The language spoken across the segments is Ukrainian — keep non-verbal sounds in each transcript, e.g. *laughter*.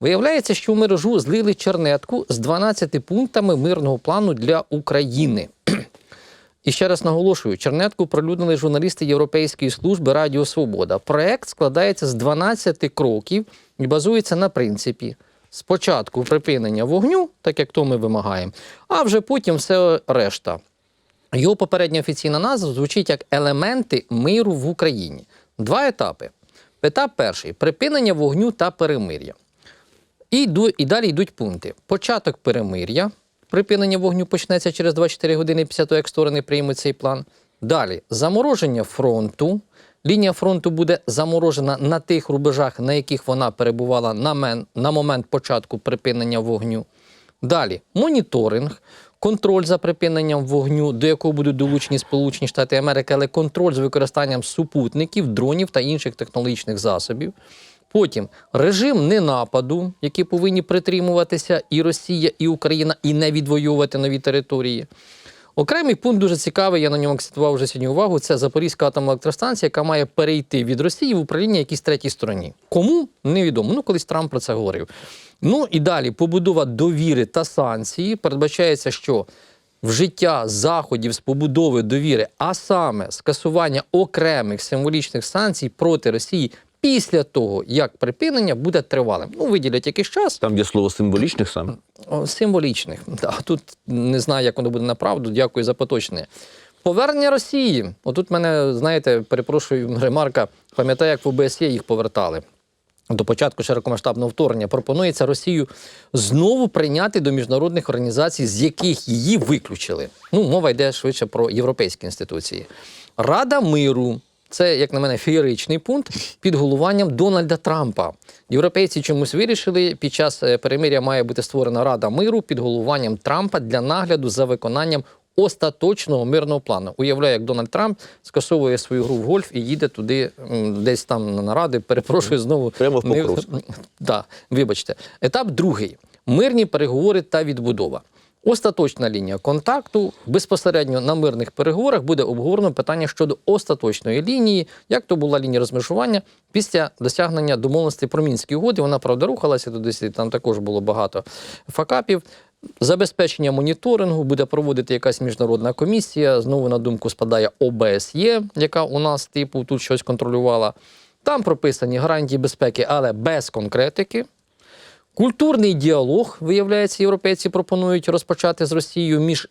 Виявляється, що в мережу злили чернетку з 12 пунктами мирного плану для України. *clears throat* І ще раз наголошую: чернетку пролюднили журналісти Європейської служби Радіо Свобода. Проект складається з 12 кроків і базується на принципі. Спочатку припинення вогню, так як то ми вимагаємо, а вже потім все решта. Його попередня офіційна назва звучить як елементи миру в Україні. Два етапи. Етап перший припинення вогню та перемир'я. І, йду- і далі йдуть пункти. Початок перемир'я. Припинення вогню почнеться через 24 години після того, як сторони приймуть цей план. Далі замороження фронту. Лінія фронту буде заморожена на тих рубежах, на яких вона перебувала на, мен, на момент початку припинення вогню. Далі моніторинг, контроль за припиненням вогню, до якого будуть долучені Сполучені Штати Америки, але контроль з використанням супутників, дронів та інших технологічних засобів. Потім режим ненападу, які повинні притримуватися і Росія, і Україна, і не відвоювати нові території. Окремий пункт дуже цікавий, я на ньому акцентував вже сьогодні увагу. Це Запорізька атомна електростанція, яка має перейти від Росії в управління якійсь третій стороні. Кому невідомо. Ну, колись Трамп про це говорив. Ну і далі побудова довіри та санкції передбачається, що вжиття заходів з побудови довіри, а саме скасування окремих символічних санкцій проти Росії після того, як припинення буде тривалим. Ну, виділять якийсь час. Там є слово символічних саме. Символічних. *laughs* Да, тут не знаю, як воно буде направду. Дякую за поточне. Повернення Росії. Отут мене, знаєте, перепрошую, ремарка, пам'ятаю, як в ОБСЄ їх повертали. До початку широкомасштабного вторгнення пропонується Росію знову прийняти до міжнародних організацій, з яких її виключили. Ну, мова йде швидше про європейські інституції. Рада миру. Це, як на мене, феєричний пункт під головуванням Дональда Трампа. Європейці чомусь вирішили, під час е, перемиря має бути створена Рада миру під головуванням Трампа для нагляду за виконанням остаточного мирного плану. Уявляю, як Дональд Трамп скасовує свою гру в гольф і їде туди, десь там на наради. Перепрошую знову. Прямо в Не- *laughs* Да, вибачте. Етап другий: мирні переговори та відбудова. Остаточна лінія контакту безпосередньо на мирних переговорах буде обговорено питання щодо остаточної лінії, як то була лінія розмежування після досягнення домовленості про мінські угоди. Вона правда рухалася туди, там також було багато факапів. Забезпечення моніторингу буде проводити якась міжнародна комісія. Знову на думку спадає ОБСЄ, яка у нас типу тут щось контролювала. Там прописані гарантії безпеки, але без конкретики. Культурний діалог, виявляється, європейці пропонують розпочати з Росією між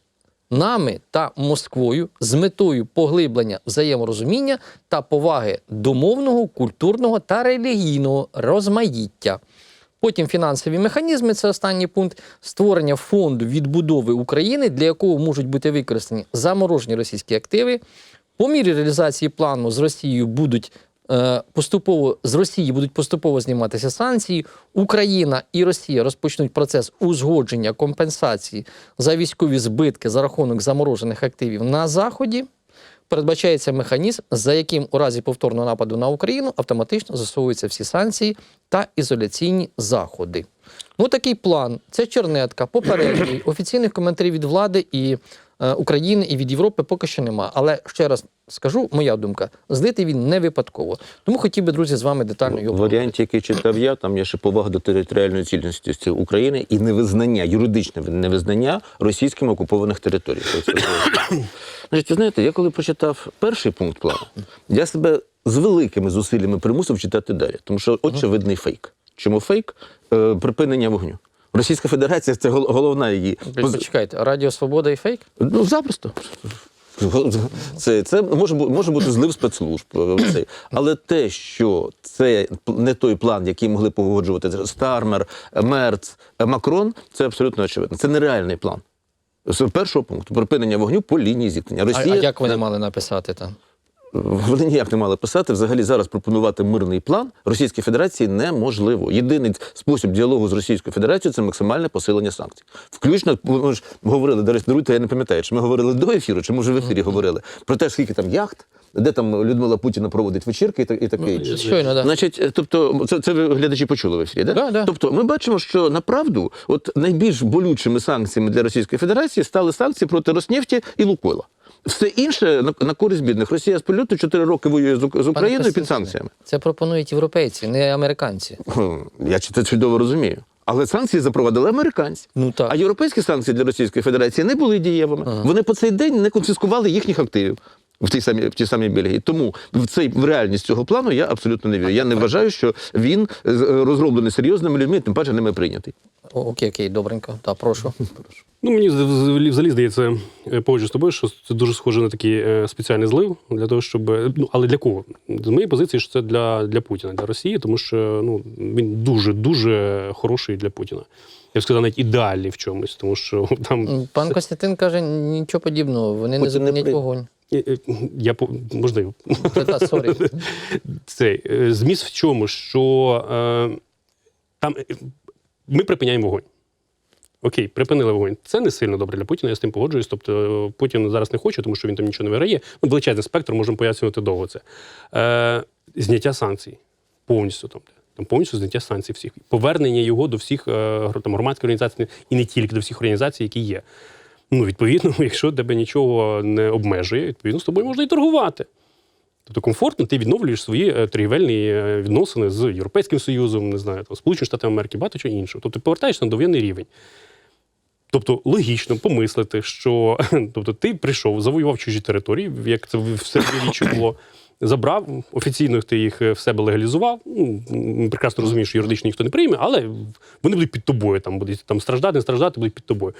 нами та Москвою з метою поглиблення взаєморозуміння та поваги до мовного, культурного та релігійного розмаїття. Потім фінансові механізми це останній пункт створення фонду відбудови України, для якого можуть бути використані заморожені російські активи. По мірі реалізації плану з Росією будуть поступово з Росії будуть поступово зніматися санкції. Україна і Росія розпочнуть процес узгодження компенсації за військові збитки за рахунок заморожених активів на заході. Передбачається механізм, за яким у разі повторного нападу на Україну автоматично засовуються всі санкції та ізоляційні заходи. Ну такий план. Це чернетка, попередній *clears throat* офіційних коментарів від влади і е, України і від Європи поки що нема. Але ще раз скажу, моя думка, злити він не випадково. Тому хотів би, друзі, з вами детально його варіанті, який читав я, там є ще повага до територіальної цілісності України і невизнання, юридичне невизнання російськими окупованих територій. *coughs* Значить, ви знаєте, я коли прочитав перший пункт плану, я себе з великими зусиллями примусив читати далі, тому що очевидний фейк. Чому фейк? Е, припинення вогню. Російська Федерація це головна її Почекайте, Радіо Свобода і фейк? Ну, запросто. Це, це може, може бути злив спецслужб. е. Але те, що це не той план, який могли погоджувати Стармер, Мерц, Макрон, це абсолютно очевидно. Це нереальний план. З першого пункту припинення вогню по лінії зіткнення. А, Росія а як вони мали написати там? Вони ніяк не мали писати. Взагалі зараз пропонувати мирний план Російській Федерації неможливо. Єдиний спосіб діалогу з Російською Федерацією це максимальне посилення санкцій. Включно ми ж говорили, даруйте, даруйте, я не пам'ятаю, чи ми говорили до ефіру, чи може в ефірі говорили про те, скільки там яхт. Де там Людмила Путіна проводить вечірки і так і таке інше. щойно, да. Значить, е, тобто, це, це ви глядачі почули в ефірі, да? Да, да. Тобто, ми бачимо, що направду, от найбільш болючими санкціями для Російської Федерації стали санкції проти Роснефті і Лукойла. Все інше на, на користь бідних. Росія з прильоту 4 роки воює з, з Україною під санкціями. Це пропонують європейці, не американці. Я це чудово розумію. Але санкції запровадили американці. Ну так. А європейські санкції для Російської Федерації не були дієвими. Вони по цей день не конфіскували їхніх активів. В тій самій в тій самій Бельгії. Тому в цей в реальність цього плану я абсолютно не вірю. Я не вважаю, що він е, розроблений серйозними людьми, тим паче ними прийнятий. О, окей, окей, добренько. Так, прошу. Ну, мені взагалі здається, е, погоджуюсь з тобою, що це дуже схоже на такий е, спеціальний злив для того, щоб. е, Ну, але для кого? З моєї позиції, що це для, для Путіна, для Росії, тому що ну, він дуже дуже хороший для Путіна. Я б сказав, навіть ідеальний в чомусь, тому що *laughs* там Пан Костянтин каже, нічого подібного, вони не Путін не зупинять вогонь. я можливо. Сорі. *laughs* Цей зміст в чому, що е, там ми припиняємо вогонь. Окей, припинили вогонь. Це не сильно добре для Путіна, я з тим погоджуюсь. Тобто Путін зараз не хоче, тому що він там нічого не виграє. Ну, величезний спектр, можемо пояснювати довго це. Е, зняття санкцій повністю там. Там повністю зняття санкцій всіх. Повернення його до всіх е, там, громадських організацій і не тільки до всіх організацій, які є. Ну, відповідно, *laughs* якщо тебе нічого не обмежує, відповідно, з тобою можна і торгувати. Тобто комфортно ти відновлюєш свої е, торгівельні е, відносини з Європейським Союзом, не знаю, там, Сполучені Штати Америки, багато чого іншого. Тобто повертаєшся на довоєнний рівень. Тобто логічно помислити, що *laughs* тобто, ти прийшов, завоював чужі території, як це в середньовіччі було. Забрав офіційно ти їх е, в себе легалізував. Ну, прекрасно розумієш, що юридично ніхто не прийме, але вони будуть під тобою. Там будуть там страждати, не страждати, будуть під тобою.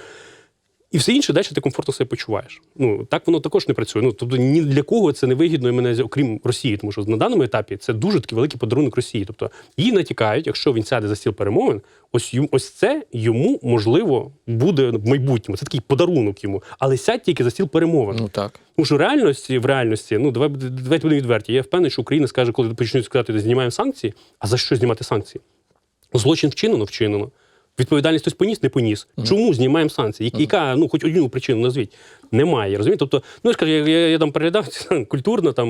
І все інше далі ти комфортно себе почуваєш. Ну так воно також не працює. Ну тобто ні для кого це не вигідно іменно окрім Росії, тому що на даному етапі це дуже такий великий подарунок Росії. Тобто їй натякають, якщо він сяде за стіл перемовин, ось йому ось це йому можливо буде в майбутньому. Це такий подарунок йому, але сядь тільки за стіл перемовин. Ну так. Тому що в реальності, в реальності, ну давай давайте будемо відверті. Я впевнений, що Україна скаже, коли почнуть сказати, знімаємо санкції. А за що знімати санкції? Злочин вчинено, вчинено. Відповідальність хтось поніс, не поніс. Чому знімаємо санкції? Яка, ну, хоч одну причину назвіть. Немає. Розумієте? Тобто, ну я ж кажу, я, я, я там переглядав *laughs* культурно, там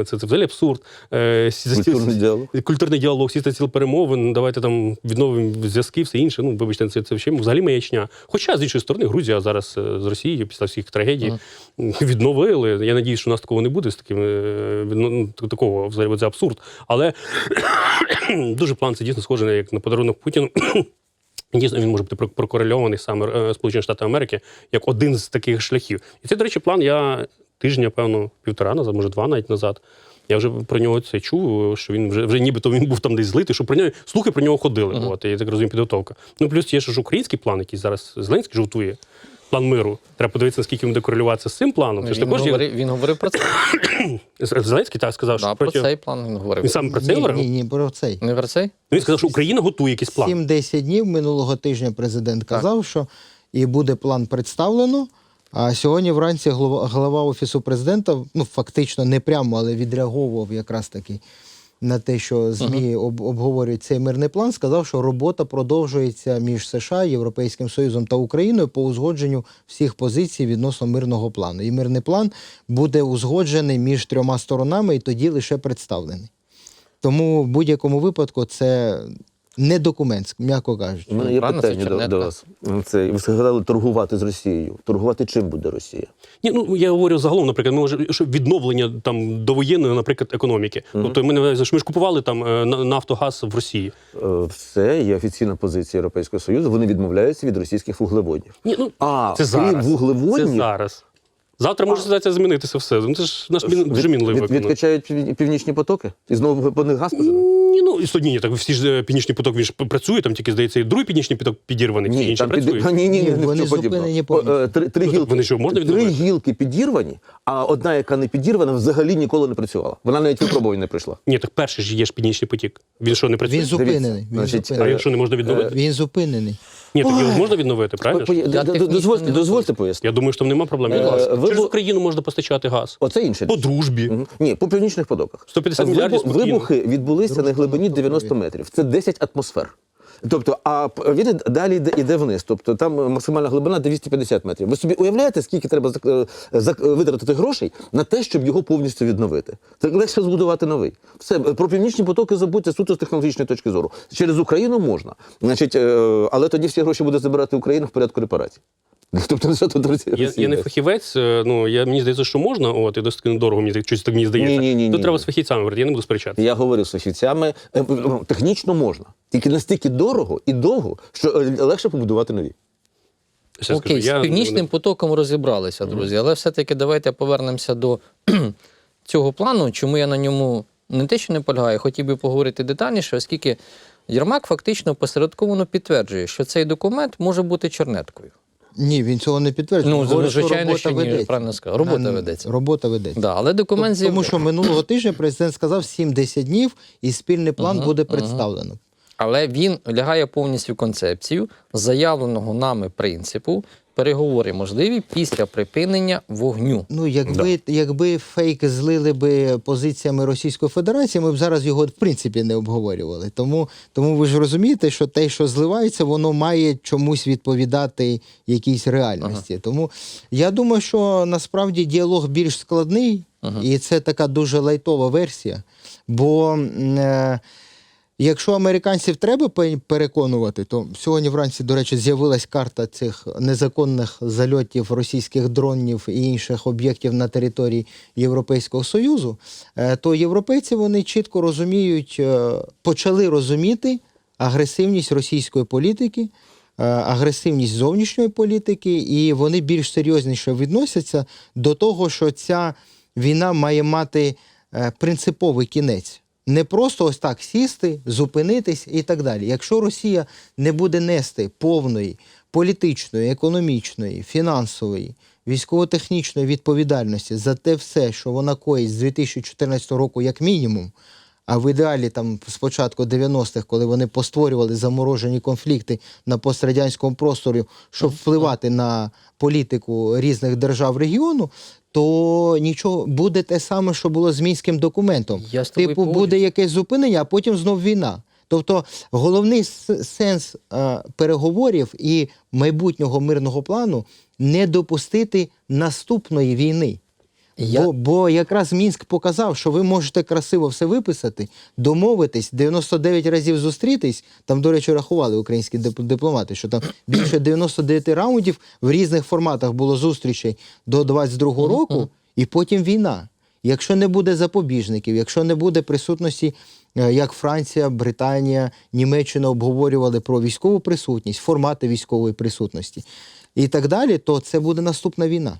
е, це, це взагалі абсурд. Е, сі- Культурний діалог. Культурний діалог, сісти ціл перемовин, давайте там відновимо зв'язки, все інше. Ну, вибачте, це, це взагалі, взагалі маячня. Хоча, з іншої сторони, Грузія зараз е, з Росією після всіх трагедій *laughs* відновили. Я надію, що у нас такого не буде з таким е, ну, такого взагалі це абсурд. Але *coughs* дуже план це дійсно схоже на- як на подарунок Путіну. Дійсно, він може бути про- прокорельований саме е, Сполучені Штати Америки як один з таких шляхів. І це, до речі, план я тижня, певно, півтора назад, може два навіть назад. Я вже про нього це чув, що він вже вже нібито він був там десь злитий, що про нього слухи про нього ходили. От, я так розумію, підготовка. Ну плюс є ж український план, який зараз Зеленський жовтує. План миру. Треба подивитися, наскільки він буде корелюватися з цим планом. Він також є- говорив, він говорив про це. Зеленський так сказав, що Да, про проти... цей план він говорив. він саме про це Ні, говорив. ні, ні, про цей. Не про цей? Ну, Він сказав, що Україна готує якийсь план. 7-10 днів минулого тижня президент казав, що і буде план представлено. А сьогодні вранці голова, голова офісу президента, ну фактично не прямо, але відреаговував якраз таки на те, що ЗМІ об, обговорюють цей мирний план, сказав, що робота продовжується між США, Європейським Союзом та Україною по узгодженню всіх позицій відносно мирного плану. І мирний план буде узгоджений між трьома сторонами і тоді лише представлений. Тому в будь-якому випадку це не документ, м'яко кажучи. У мене є Правильно, це питання до, чернетка. до вас. Це ви сказали торгувати з Росією. Торгувати чим буде Росія? Ні, ну я говорю загалом, наприклад, ми може що відновлення там довоєнної, наприклад, економіки. Тобто ми не що ми ж купували там е, на- нафтогаз в Росії. Е, Все є офіційна позиція Європейського Союзу. Вони відмовляються від російських вуглеводнів. Ні, ну А це крім зараз. вуглеводнів, Це зараз. Завтра може ситуація змінитися все. Ну це ж наш мін дуже мінливий. від, відкачають пів- північні потоки і знову по них газ пожене? Ні, ну і сьогодні ні, так всі ж е, північний поток він ж працює, там тільки здається, і другий північний поток підірваний, всі інші там під... працюють. *laughs* ні, ні, ні, Ні, ні, вони зупинені О, повністю. е, Три, три Ну, так гілки, вони що, можна три відновити? гілки підірвані, а одна, яка не підірвана, взагалі ніколи не працювала. Вона навіть випробувань не пройшла. Ні, так перший ж є ж північний потік. Він що не працює? Він зупинений. Він, значить, А якщо не можна відновити? він зупинений. Ні, так його можна відновити, правильно? ж? Я д- д- технічно Дозвольте, не дозвольте пояснити. Я думаю, що там нема проблем. Е, Будь ласка. ви Через бу- Україну можна постачати газ. Оце інше. По дружбі. Мгм. Ні, по північних потоках. 150 Вибу- мільярдів спокійно. Вибухи відбулися на глибині 90 метрів. Це 10 атмосфер. Тобто, а він далі йде, йде вниз. Тобто там максимальна глибина 250 метрів. Ви собі уявляєте, скільки треба е, е, витратити грошей на те, щоб його повністю відновити? Це легше збудувати новий. Все е, про північні потоки забудьте суто з технологічної точки зору. Через Україну можна. Значить, але тоді всі гроші буде забирати Україна в порядку репарацій. Тобто, ну, що тут Я, я не фахівець, е, ну я мені здається, що можна, от і досить недорого, мені щось так мені здається. Ні-ні-ні-ні. Тут треба з фахівцями говорити, я не буду сперечати. Я говорив з фахівцями, е, технічно можна. Тільки настільки дорого і довго, що е, легше побудувати нові. Ще Окей, скажу, я- з північним потоком розібралися, друзі. Але все-таки давайте повернемося до *clears throat* цього плану. Чому я на ньому не те, що не полягаю, хотів би поговорити детальніше, оскільки Єрмак фактично посередковано підтверджує, що цей документ може бути чернеткою. Ні, він цього не підтверджує. Ну, говорить, звичайно, робота що ні, правильно сказав. Робота А, ведеться. Робота ведеться. Да, але документ Тому з'явився. що минулого тижня президент сказав 7-10 днів, і спільний план буде представлено. Але він лягає повністю в концепцію заявленого нами принципу. Переговори можливі після припинення вогню. Ну, якби, якби фейки злили би позиціями Російської Федерації, ми б зараз його в принципі не обговорювали. Тому, тому ви ж розумієте, що те, що зливається, воно має чомусь відповідати якійсь реальності. Тому я думаю, що насправді діалог більш складний, і це така дуже лайтова версія. Бо е, Якщо американців треба пе- переконувати, то сьогодні вранці, до речі, з'явилась карта цих незаконних зальотів російських дронів і інших об'єктів на території Європейського Союзу, е, то європейці вони чітко розуміють, е, почали розуміти агресивність російської політики, е, агресивність зовнішньої політики, і вони більш серйозніше відносяться до того, що ця війна має мати принциповий кінець. Не просто ось так сісти, зупинитись і так далі. Якщо Росія не буде нести повної політичної, економічної, фінансової, військово-технічної відповідальності за те все, що вона коїть з 2014 року, як мінімум, а в ідеалі там з початку 90-х, коли вони постворювали заморожені конфлікти на пострадянському просторі, щоб впливати на політику різних держав регіону, то нічого буде те саме, що було з мінським документом. Я з типу, буде якесь зупинення, а потім знов війна. Тобто головний сенс е, переговорів і майбутнього мирного плану не допустити наступної війни. Я- Бо, бо якраз Мінськ показав, що ви можете красиво все виписати, домовитись, 99 разів зустрітись. Там, до речі, рахували українські дипломати, що там більше 99 раундів в різних форматах було зустрічей до 22-го року, і потім війна. Якщо не буде запобіжників, якщо не буде присутності, е, як Франція, Британія, Німеччина обговорювали про військову присутність, формати військової присутності і так далі, то це буде наступна війна.